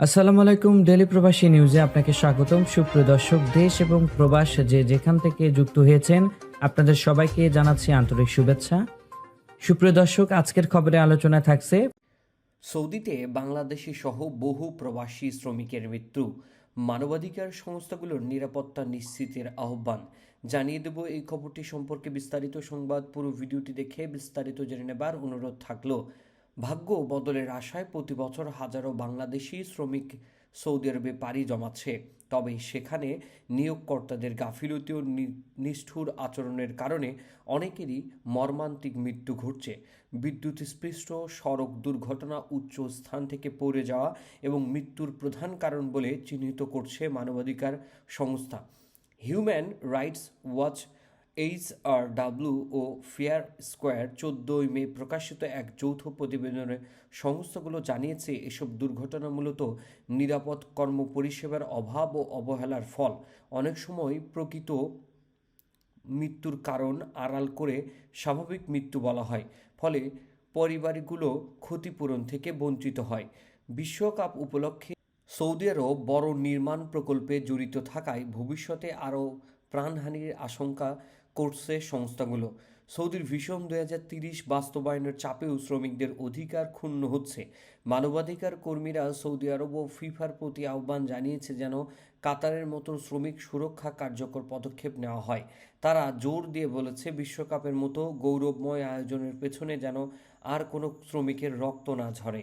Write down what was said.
আসসালামু আলাইকুম ডেলি প্রবাসী নিউজে আপনাকে স্বাগতম। সুপ্রিয় দর্শক, দেশ এবং প্রবাস যে যেখান থেকে যুক্ত হয়েছেন, আপনাদের সবাইকে জানাচ্ছি আন্তরিক শুভেচ্ছা। সুপ্রিয় দর্শক, আজকের খবরে আলোচনা থাকছে, সৌদিতে বাংলাদেশি সহ বহু প্রবাসী শ্রমিকের মৃত্যু। মানবাধিকার সংস্থাগুলোর নিরাপত্তা নিশ্চিতের আহ্বান। জানিয়ে দেব এই খবরটি সম্পর্কে বিস্তারিত সংবাদ। পুরো ভিডিওটি দেখে বিস্তারিত জেনে নেবার অনুরোধ থাকল। ভাগ্য বদলের আশায় প্রতি বছর হাজারো বাংলাদেশি শ্রমিক সৌদি আরবে পাড়ি জমাচ্ছে। তবে সেখানে নিয়োগকর্তাদের গাফিলতি ও নিষ্ঠুর আচরণের কারণে অনেকেরই মর্মান্তিক মৃত্যু ঘটছে। বিদ্যুৎস্পৃষ্ট সড়ক দুর্ঘটনা উচ্চ স্থান থেকে পড়ে যাওয়া এবং মৃত্যুর প্রধান কারণ বলে চিহ্নিত করছে মানবাধিকার সংস্থা। Human rights watch H R W ও ফেয়ার স্কোয়ার চোদ্দই মে প্রকাশিত এক যৌথ প্রতিবেদনে সংস্থাগুলো জানিয়েছে, এসব দুর্ঘটনা মূলত নিরাপদ কর্ম পরিষেবার অভাব ও অবহেলার ফল। অনেক সময় প্রকৃত মৃত্যুর কারণ আড়াল করে স্বাভাবিক মৃত্যু বলা হয়, ফলে পরিবারগুলো ক্ষতিপূরণ থেকে বঞ্চিত হয়। বিশ্বকাপ উপলক্ষে সৌদি আরব বড় নির্মাণ প্রকল্পে জড়িত থাকায় ভবিষ্যতে আরও প্রাণহানির আশঙ্কা করছে সংস্থাগুলো। সৌদির ভীষণ দুই হাজার তিরিশ বাস্তবায়নের চাপেও শ্রমিকদের অধিকার ক্ষুণ্ণ হচ্ছে। মানবাধিকার কর্মীরা সৌদি আরব ও ফিফার প্রতি আহ্বান জানিয়েছে যেন কাতারের মতো শ্রমিক সুরক্ষা কার্যকর পদক্ষেপ নেওয়া হয়। তারা জোর দিয়ে বলেছে, বিশ্বকাপের মতো গৌরবময় আয়োজনের পেছনে যেন আর কোনো শ্রমিকের রক্ত না ঝরে।